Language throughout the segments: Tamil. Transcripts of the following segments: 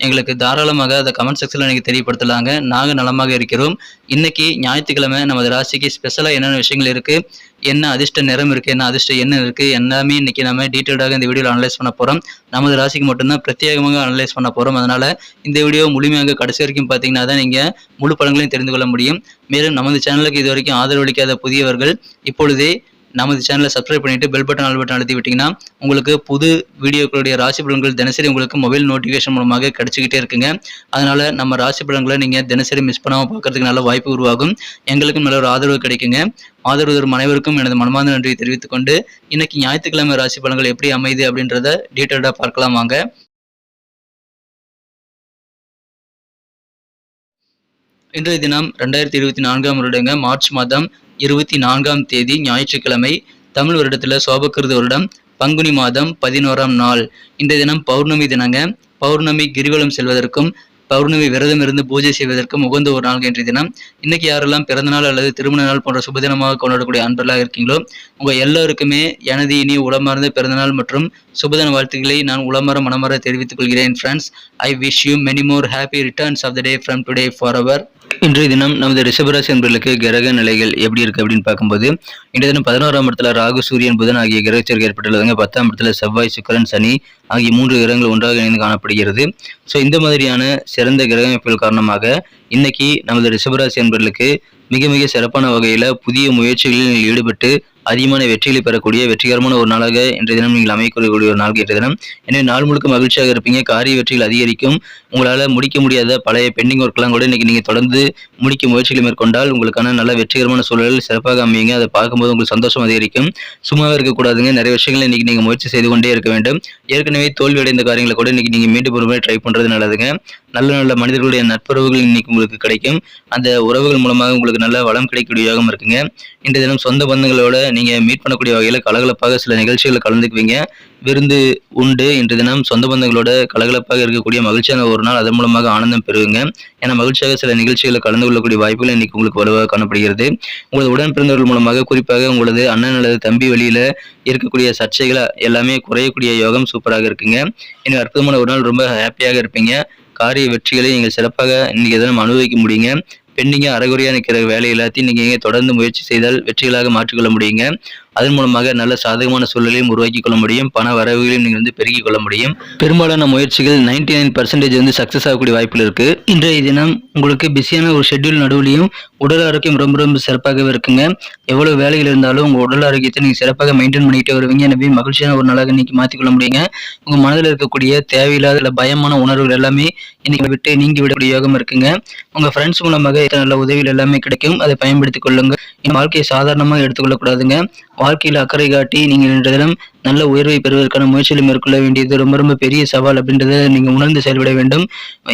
எங்களுக்கு தாராளமாக அதை கமெண்ட் செக்ஷனில் நீங்கள் தெரியப்படுத்தலாங்க. நாங்கள் நலமாக இருக்கிறோம். இன்னைக்கு ஞாயிற்றுக்கிழமை நமது ராசிக்கு ஸ்பெஷலாக என்னென்ன விஷயங்கள் இருக்குது என்ன அதிர்ஷ்ட நிறம் இருக்குது என்ன அதிர்ஷ்ட என்ன இருக்குது எல்லாமே இன்னைக்கு நம்ம டீட்டெயில்டாக இந்த வீடியோவில் அனலைஸ் பண்ண போகிறோம் நமது ராசிக்கு மட்டும்தான் பிரத்யேகமாக அனலைஸ் பண்ண போகிறோம் அதனால் இந்த வீடியோ முழுமையாக கடைசி வரைக்கும் பார்த்தீங்கன்னா தான் நீங்கள் முழு படங்களையும் தெரிந்து கொள்ள முடியும். மேலும் நமது சேனலுக்கு இது வரைக்கும் ஆதரவளிக்காத புதியவர்கள் இப்பொழுதே நமது சேனலை சப்ஸ்கிரைப் பண்ணிட்டு பெல் பட்டன் ஆல் பட்டன் அழுத்தி விட்டிங்கன்னா உங்களுக்கு புது வீடியோக்களுடைய ராசி பலன்கள் தினசரி உங்களுக்கு மொபைல் நோட்டிஃபிகேஷன் மூலமாக கிடச்சிக்கிட்டே இருக்குங்க. அதனால் நம்ம ராசி பலன்களை நீங்கள் தினசரி மிஸ் பண்ணாமல் பார்க்கறதுக்கு நல்ல வாய்ப்பு உருவாகும். எங்களுக்கும் நல்ல ஒரு ஆதரவு கிடைக்குங்க. ஆதரவு தரும் அனைவருக்கும் எனது மனமார்ந்த நன்றியை தெரிவித்துக் கொண்டு இன்னைக்கு ஞாயிற்றுக்கிழமை ராசி பலன்கள் எப்படி அமையுது அப்படின்றத டீட்டெயில்டாக பார்க்கலாம் வாங்க. இன்றைய தினம் ரெண்டாயிரத்தி இருபத்தி நான்காம் வருடங்க மார்ச் மாதம் இருபத்தி நான்காம் தேதி ஞாயிற்றுக்கிழமை தமிழ் வருடத்தில் சோபக்கிருத வருடம் பங்குனி மாதம் பதினோராம் நாள். இந்த தினம் பௌர்ணமி தினங்க. பௌர்ணமி கிரிவலம் செல்வதற்கும் பௌர்ணமி விரதம் இருந்து பூஜை செய்வதற்கும் உகந்த ஒரு நாள் என்ற தினம். இன்னைக்கு யாரெல்லாம் பிறந்தநாள் அல்லது திருமண நாள் போன்ற சுபதினமாக கொண்டாடக்கூடிய அன்பர்களாக இருக்கீங்களோ உங்க எல்லாருக்குமே எனது இனி உளமார்ந்த பிறந்தநாள் மற்றும் சுபதின வாழ்த்துக்களை நான் உளமர மனமர தெரிவித்துக் கொள்கிறேன் friends I wish you many more happy returns of the day from today for our இன்றைய தினம் நமது ரிஷபராசி என்பர்களுக்கு கிரக நிலைகள் எப்படி இருக்கு அப்படின்னு பார்க்கும்போது இன்றைய தினம் பதினோராம் இடத்துல ராகு சூரியன் புதன் ஆகிய கிரகச்சேர்க்கை ஏற்பட்டுள்ளதுங்க. பத்தாம் இடத்துல செவ்வாய் சுக்கரன் சனி ஆகிய மூன்று கிரகங்கள் ஒன்றாக இணைந்து காணப்படுகிறது. ஸோ இந்த மாதிரியான சிறந்த கிரக அமைப்புகள் காரணமாக இன்னைக்கு நமது ரிஷபராசி என்பர்களுக்கு மிக மிக சிறப்பான வகையில் புதிய முயற்சிகளில் ஈடுபட்டு அதிகமான வெற்றிகளை பெறக்கூடிய வெற்றிகரமான ஒரு நாளாக இன்றைய தினம் நீங்கள் அமைக்கக்கூடிய ஒரு நாள் இன்றைய தினம். எனவே நாள் முழுக்க மகிழ்ச்சியாக இருப்பீங்க. காரிய வெற்றிகள் அதிகரிக்கும். உங்களால் முடிக்க முடியாத பழைய பெண்டிங் ஒர்க்லாம் கூட இன்றைக்கி நீங்கள் தொடர்ந்து முடிக்க முயற்சிகளை மேற்கொண்டால் உங்களுக்கான நல்ல வெற்றிகரமான சூழல் சிறப்பாக அமையுங்க. அதை பார்க்கும்போது உங்களுக்கு சந்தோஷம் அதிகரிக்கும். சும்மாவே இருக்கக்கூடாதுங்க நிறைய விஷயங்களை இன்றைக்கி நீங்கள் முயற்சி செய்து கொண்டே இருக்க வேண்டும். ஏற்கனவே தோல்வி அடைந்த காரியங்களை கூட இன்றைக்கி நீங்கள் மீண்டும் ஒரு முறை ட்ரை பண்ணுறது நல்லதுங்க. நல்ல நல்ல மனிதர்களுடைய நட்புறவுகள் இன்னைக்கு உங்களுக்கு கிடைக்கும். அந்த உறவுகள் மூலமாக உங்களுக்கு நல்ல வளம் கிடைக்கக்கூடிய யோகம் இருக்குங்க. இன்றைய தினம் சொந்த பந்தங்களோட நீங்கள் மீட் பண்ணக்கூடிய வகையில் கலகலப்பாக சில நிகழ்ச்சிகளில் கலந்துக்குவீங்க. விருந்து உண்டு இன்று தினம் சொந்த பந்தங்களோட கலகலப்பாக இருக்கக்கூடிய மகிழ்ச்சியான ஒரு நாள் அதன் மூலமாக ஆனந்தம் பெறுவீங்க. ஏன்னா மகிழ்ச்சியாக சில நிகழ்ச்சிகளில் கலந்து கொள்ளக்கூடிய வாய்ப்புகள் இன்னைக்கு உங்களுக்கு வலுவாக காணப்படுகிறது. உங்களது உடன் பிறந்தவர்கள் மூலமாக குறிப்பாக உங்களது அண்ணன் அல்லது தம்பி வழியில் இருக்கக்கூடிய சர்ச்சைகளை எல்லாமே குறையக்கூடிய யோகம் சூப்பராக இருக்குங்க. இன்னும் அற்புதமான ஒரு நாள் ரொம்ப ஹாப்பியாக இருப்பீங்க. காரிய வெற்றிகளை நீங்கள் சிறப்பாக இன்னைக்கு எதனும் அனுபவிக்க முடியுங்க. பெண்டிங்காக அறகுறையாக நிற்கிற வேலை எல்லாத்தையும் நீங்கள் தொடர்ந்து முயற்சி செய்தால் வெற்றிகளாக மாற்றிக்கொள்ள முடியுங்க. அதன் மூலமாக நல்ல சாதகமான சூழலையும் உருவாக்கி கொள்ள முடியும். பண வரவுகளையும் நீங்கள் வந்து பெருக்கிக் கொள்ள முடியும். பெரும்பாலான முயற்சிகள் நைன்டி நைன் பர்சன்டேஜ் வந்து சக்ஸஸ் ஆகக்கூடிய வாய்ப்பில் இருக்குது இன்றைய தினம் உங்களுக்கு பிஸியான ஒரு ஷெட்யூல் நடுவுலையும் உடல் ஆரோக்கியம் ரொம்ப ரொம்ப சிறப்பாகவே இருக்குங்க. எவ்வளவு வேலைகள் இருந்தாலும் உங்க உடல் ஆரோக்கியத்தை நீங்க சிறப்பாக மெயின்டைன் பண்ணிட்டே வருவீங்க. எனவே மகிழ்ச்சியான ஒரு நாளாக இன்னைக்கு மாற்றிக்கொள்ள முடியுங்க. உங்க மனதில் இருக்கக்கூடிய தேவையில்லாத பயமான உணர்வுகள் எல்லாமே இன்னைக்கு விட்டு நீங்கி விடக்கூடிய யோகம் இருக்குங்க. உங்க ஃப்ரெண்ட்ஸ் மூலமாக நல்ல உதவிகள் எல்லாமே கிடைக்கும். அதை பயன்படுத்திக் கொள்ளுங்க. என் வாழ்க்கையை சாதாரணமாக எடுத்துக்கொள்ளக்கூடாதுங்க வாழ்க்கையில் அக்கறை காட்டி நீங்கள் இன்றைய தினம் நல்ல உயர்வை பெறுவதற்கான முயற்சிகளை மேற்கொள்ள வேண்டியது ரொம்ப ரொம்ப பெரிய சவால் அப்படின்றத நீங்கள் உணர்ந்து செயல்பட வேண்டும்.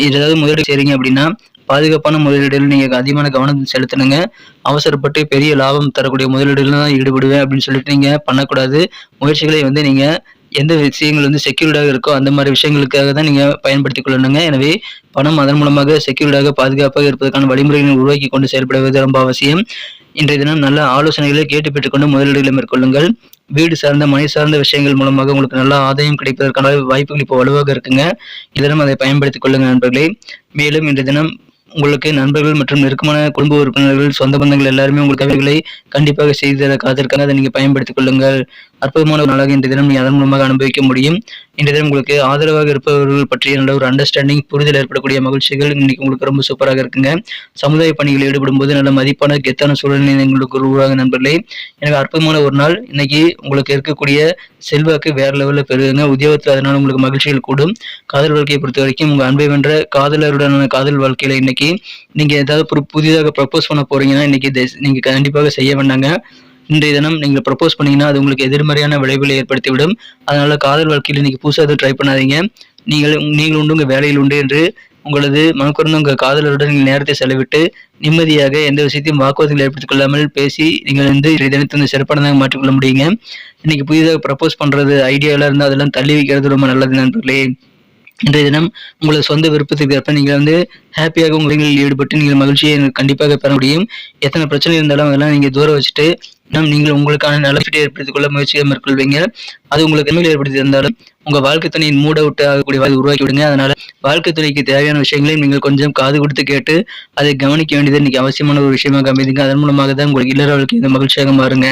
ஏதாவது முதலீடு செய்றீங்க அப்படின்னா பாதுகாப்பான முதலீடுகள் நீங்கள் அதிகமான கவனம் செலுத்தணுங்க. அவசரப்பட்டு பெரிய லாபம் தரக்கூடிய முதலீடுகள் தான் ஈடுபடுவேன் அப்படின்னு சொல்லிட்டு நீங்கள் பண்ணக்கூடாது. முயற்சிகளை வந்து நீங்கள் எந்த விஷயங்கள் வந்து செக்யூர்டாக இருக்கோ அந்த மாதிரி விஷயங்களுக்காக தான் நீங்கள் பயன்படுத்திக் கொள்ளணுங்க. எனவே பணம் அதன் மூலமாக செக்யூர்டாக பாதுகாப்பாக இருப்பதற்கான வழிமுறைகளை உருவாக்கி கொண்டு செயல்படுவது ரொம்ப அவசியம். இன்றைய தினம் நல்ல ஆலோசனைகளை கேட்டு பெற்றுக்கொண்டு முதலீடுகளை மேற்கொள்ளுங்கள். வீடு சார்ந்த மனை சார்ந்த விஷயங்கள் மூலமாக உங்களுக்கு நல்ல ஆதாயம் கிடைப்பதற்கான வாய்ப்புகள் இப்போ வலுவாக இருக்குங்க. இதனம் அதை பயன்படுத்திக் கொள்ளுங்க நண்பர்களே. மேலும் இன்றைய தினம் உங்களுக்கு நண்பர்கள் மற்றும் நெருக்கமான குடும்ப உறுப்பினர்கள் சொந்த பந்தங்கள் எல்லாருமே உங்களுக்கு கவிதைகளை கண்டிப்பாக செய்து காத்திருக்காங்க அதை நீங்கள் பயன்படுத்திக் கொள்ளுங்கள். அற்புதமான ஒரு நாளாக இன்றைய தினம் நீ அதன் மூலமாக அனுபவிக்க முடியும். இன்றைய தினம் உங்களுக்கு ஆதரவாக இருப்பவர்கள் பற்றிய நல்ல ஒரு அண்டர்ஸ்டாண்டிங் புரிதல் ஏற்படக்கூடிய மகிழ்ச்சிகள் இன்னைக்கு உங்களுக்கு ரொம்ப சூப்பராக இருக்குங்க. சமுதாய பணிகளில் ஈடுபடும் போது நல்ல மதிப்பான கெத்தான சூழ்நிலை உங்களுக்கு உருவாக நண்பர்களே. எனவே அற்புதமான ஒரு நாள். இன்னைக்கு உங்களுக்கு இருக்கக்கூடிய செல்வாக்கு வேற லெவலில் பெறுங்க உத்தியோகத்தில் அதனால உங்களுக்கு மகிழ்ச்சிகள் கூடும். காதல் வாழ்க்கையை பொறுத்த வரைக்கும் உங்கள் அன்பை வென்ற காதலருடனான காதல் வாழ்க்கையில இன்னைக்கு நீங்கள் ஏதாவது புதிதாக ப்ரப்போஸ் பண்ண போறீங்கன்னா இன்னைக்கு நீங்கள் கண்டிப்பாக செய்ய வேண்டாங்க. இன்றைய தினம் நீங்கள் ப்ரப்போஸ் பண்ணீங்கன்னா அது உங்களுக்கு எதிர்மறையான விளைவுகளை ஏற்படுத்திவிடும். அதனால காதல் வாழ்க்கையில் இன்னைக்கு புதுசாக எதுவும் ட்ரை பண்ணாதீங்க. நீங்கள் நீங்கள் உண்டு உங்கள் வேலையில் உண்டு என்று உங்களது மனக்குறந்த உங்கள் காதலருடன் நீங்கள் நேரத்தை செலவிட்டு நிம்மதியாக எந்த விஷயத்தையும் வாக்குவாதங்களை ஏற்படுத்திக் கொள்ளாமல் பேசி நீங்கள் வந்து இன்றைய தினத்தை வந்து சிறப்பானதாக மாற்றிக்கொள்ள முடியுங்க. இன்னைக்கு புதிதாக ப்ரப்போஸ் பண்ணுறது ஐடியாலாம் இருந்தால் அதெல்லாம் தள்ளி வைக்கிறது ரொம்ப நல்லது நண்பர்களே. இன்றைய தினம் உங்களது சொந்த விருப்பத்துக்கு ஏற்ப நீங்கள் வந்து ஹாப்பியாக உங்கள் ஈடுபட்டு நீங்கள் மகிழ்ச்சியை கண்டிப்பாக பெற முடியும். எத்தனை பிரச்சனை இருந்தாலும் அதெல்லாம் நீங்கள் தூரம் வச்சுட்டு நீங்கள் உங்களுக்கான நலப்பீட்டை ஏற்படுத்திக் கொள்ள முயற்சியை மேற்கொள்வீங்க. அது உங்களுக்கு நன்மைகள் ஏற்படுத்தி இருந்தாலும் உங்கள் வாழ்க்கை துணையின் மூட விட்டு ஆகக்கூடிய வாய்ப்பு உருவாக்கி விடுங்க. அதனால வாழ்க்கை துணைக்கு தேவையான விஷயங்களையும் நீங்கள் கொஞ்சம் காது கொடுத்து கேட்டு அதை கவனிக்க வேண்டியது இன்னைக்கு அவசியமான ஒரு விஷயமாக அமைதிங்க. அதன் மூலமாக தான் உங்களுக்கு இல்லற வாழ்க்கை இந்த மகிழ்ச்சியாக மாறுங்க.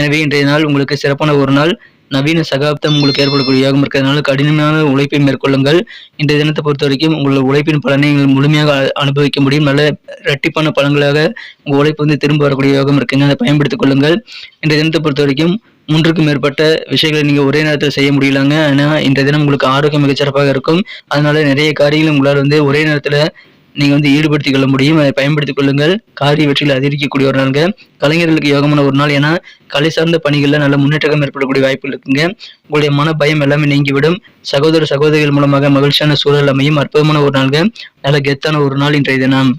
எனவே இன்றைய நாள் உங்களுக்கு சிறப்பான ஒரு நாள். நவீன சகாப்தம் உங்களுக்கு ஏற்படக்கூடிய யோகம் இருக்கிறதுனால கடினமான உழைப்பை மேற்கொள்ளுங்கள். இன்றைய தினத்தை பொறுத்த வரைக்கும் உங்களோட உழைப்பின் பலனை நீங்கள் முழுமையாக அனுபவிக்க முடியும். நல்ல இரட்டிப்பான பலன்களாக உங்கள் உழைப்பு வந்து திரும்ப வரக்கூடிய யோகம் இருக்குங்க. அதை பயன்படுத்திக் கொள்ளுங்கள். இன்றைய தினத்தை பொறுத்த வரைக்கும் மூன்றுக்கும் மேற்பட்ட விஷயங்களை நீங்கள் ஒரே நேரத்தில் செய்ய முடியலங்க. ஆனால் இன்றைய தினம் உங்களுக்கு ஆரோக்கியம் மிகச்சிறப்பாக இருக்கும். அதனால நிறைய காரியங்களும் உங்களால் வந்து ஒரே நேரத்தில் நீங்க வந்து ஈடுபடுத்திக் கொள்ள முடியும். அதை பயன்படுத்திக் கொள்ளுங்கள். காரிய வெற்றியில் அதிகரிக்கக்கூடிய ஒரு நாளுங்க. கலைஞர்களுக்கு யோகமான ஒரு நாள். ஏன்னா கலை சார்ந்த பணிகளில் நல்ல முன்னேற்றம் ஏற்படக்கூடிய வாய்ப்புகள் இருக்குங்க. உங்களுடைய மன பயம் எல்லாமே நீங்கிவிடும். சகோதர சகோதரிகள் மூலமாக மகிழ்ச்சியான சூழல் அமையும். அற்புதமான ஒரு நாளுங்க. நல்ல கெத்தான ஒரு நாள் இன்றைய தினம்.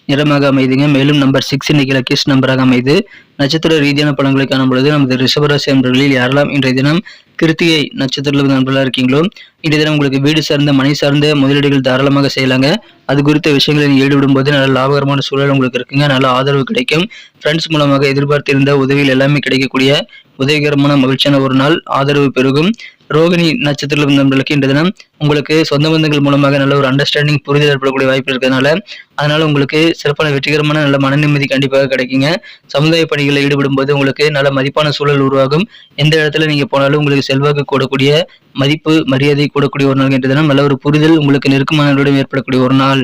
நிறமாக அமைதுங்க. மேலும் நம்பர் சிக்ஸ் இன்னைக்கு லக்கியஸ்ட் நம்பராக அமைது. நட்சத்திர ரீதியான பலன்களை காணும் பொழுது நமது ரிஷபராசி அன்பர்களில் யாரெல்லாம் இன்றைய தினம் கிருத்திகை நட்சத்திரத்தில் நண்பர்களாக இருக்கீங்களோ இன்றைய தினம் உங்களுக்கு வீடு சார்ந்த மனை சார்ந்த முதலீடுகள் தாராளமாக செய்யலாங்க. அது குறித்த விஷயங்களை நீங்கள் ஈடுபடும் போது நல்ல லாபகரமான சூழல் உங்களுக்கு இருக்குங்க. நல்ல ஆதரவு கிடைக்கும். ஃப்ரெண்ட்ஸ் மூலமாக எதிர்பார்த்திருந்த உதவிகள் எல்லாமே கிடைக்கக்கூடிய உதவிகரமான மகிழ்ச்சியான ஒரு நாள். ஆதரவு பெருகும். ரோகிணி நட்சத்திரத்தில் நண்பர்களுக்கு இன்றைய தினம் உங்களுக்கு சொந்த பந்தங்கள் மூலமாக நல்ல ஒரு அண்டர்ஸ்டாண்டிங் புரிதல் ஏற்படக்கூடிய வாய்ப்பு இருக்கிறதுனால அதனால உங்களுக்கு சிறப்பான வெற்றிகரமான நல்ல மன நிம்மதி கண்டிப்பாக கிடைக்குங்க. சமுதாய பணிகளில் ஈடுபடும் போது உங்களுக்கு நல்ல மதிப்பான சூழல் உருவாகும். எந்த இடத்துல நீங்க போனாலும் உங்களுக்கு செல்வாக்கு கூடக்கூடிய மதிப்பு மரியாதை கூடக்கூடிய ஒரு நாள் என்ற தினம். நல்ல ஒரு புரிதல் உங்களுக்கு நெருக்கமானவர்களிடம் ஏற்படக்கூடிய ஒரு நாள்.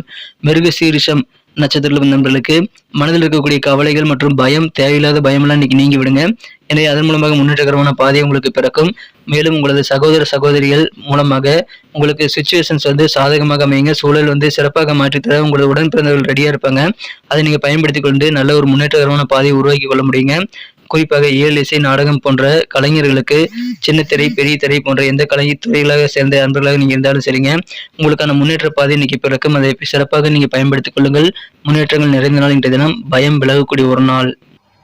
மிருகசீரிஷம் நட்சத்திரத்தில் நண்பர்களுக்கு மனதில் இருக்கக்கூடிய கவலைகள் மற்றும் பயம் தேவையில்லாத பயமெல்லாம் இன்னைக்கு நீங்கி விடுங்க. எனவே அதன் மூலமாக முன்னேற்றகரமான பாதை உங்களுக்கு பிறக்கும். மேலும் உங்களது சகோதர சகோதரிகள் மூலமாக உங்களுக்கு சுச்சுவேஷன்ஸ் வந்து சாதகமாக அமையுங்க. சூழல் வந்து சிறப்பாக மாற்றித்தர உங்களது உடன் பிறந்தவர்கள் ரெடியாக இருப்பாங்க. அதை நீங்கள் பயன்படுத்தி கொண்டு நல்ல ஒரு முன்னேற்றகரமான பாதையை உருவாக்கி கொள்ள முடியுங்க. குறிப்பாக இயல் இசை நாடகம் போன்ற கலைஞர்களுக்கு சின்ன திரை பெரிய திரை போன்ற எந்த கலை துறைகளாக சேர்ந்த அன்பர்களாக நீங்க இருந்தாலும் சரிங்க. உங்களுக்கான முன்னேற்ற பாதை இன்னைக்கு பிறக்கும். அதை சிறப்பாக நீங்க பயன்படுத்திக் கொள்ளுங்கள். முன்னேற்றங்கள் நிறைந்த நாள் இன்றைய தினம். பயம் விலகக்கூடிய ஒரு நாள்.